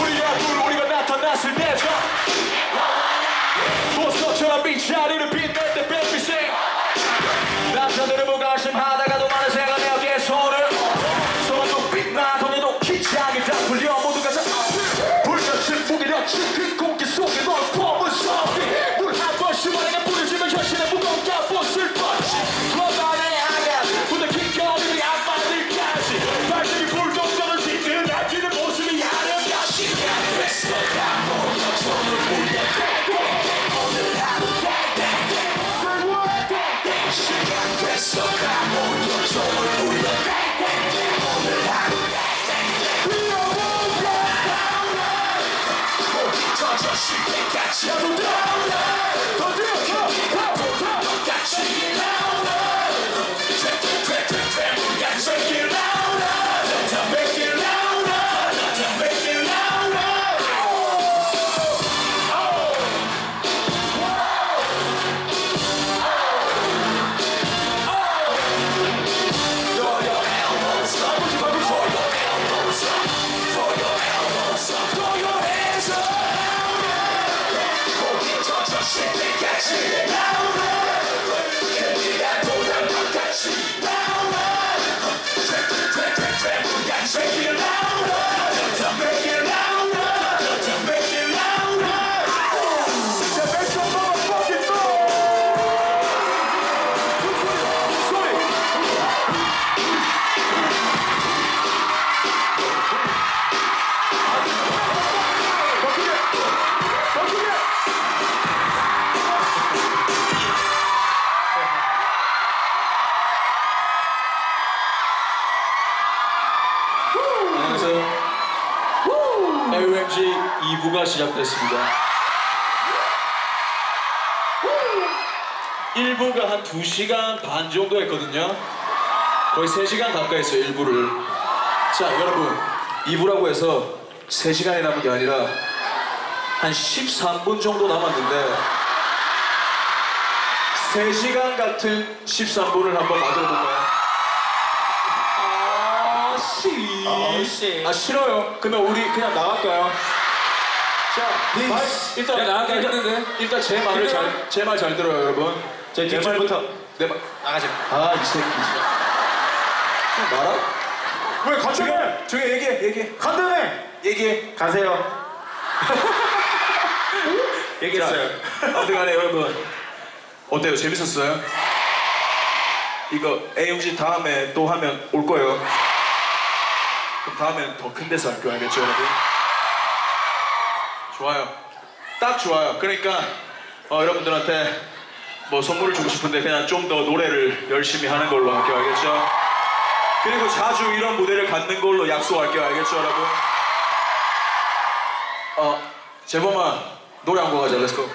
우리가 둘 우리가 나타났을 때죠. 도스터처럼 빛자리를 빛낼 때 뱀빛에 남자들은 무관심하다. 시대같이 나도 나오라 더 들어 터져 시대같 AOMG 2부가 시작됐습니다. 1부가 한 2시간 반 정도 했거든요. 거의 3시간 가까이 했어요, 1부를. 자, 여러분. 2부라고 해서 3시간이 남은 게 아니라 한 13분 정도 남았는데 3시간 같은 13분을 한번 만들어 볼까요? 씨. 씨. 아 싫어요. 그러면 우리 그냥 나갈까요? 자, 말, 일단 야, 나가기 일단, 힘든데? 일단 제 말을? 잘 제 말 잘 들어요, 여러분. 제 뒷줄부터. 내 말. 나가자. 아, 이 새끼. 좀 말아? 왜 간다며? 중에 얘기해, 얘기해. 간다며? 얘기해. 가세요. 얘기했어요. 어떡하네, 여러분. 어때요? 재밌었어요? 이거 A용씨 다음에 또 하면 올 거예요. 그럼 다음엔 더큰 데서 할게요, 알겠죠, 여러분? 좋아요. 딱 좋아요. 그러니까 어, 여러분들한테 뭐 선물을 주고 싶은데 그냥 좀 더 노래를 열심히 하는 걸로 할게요, 알겠죠? 그리고 자주 이런 무대를 갖는 걸로 약속할게요, 알겠죠, 여러분? 어, 재범아 노래 한 곡 하자, 렛츠고.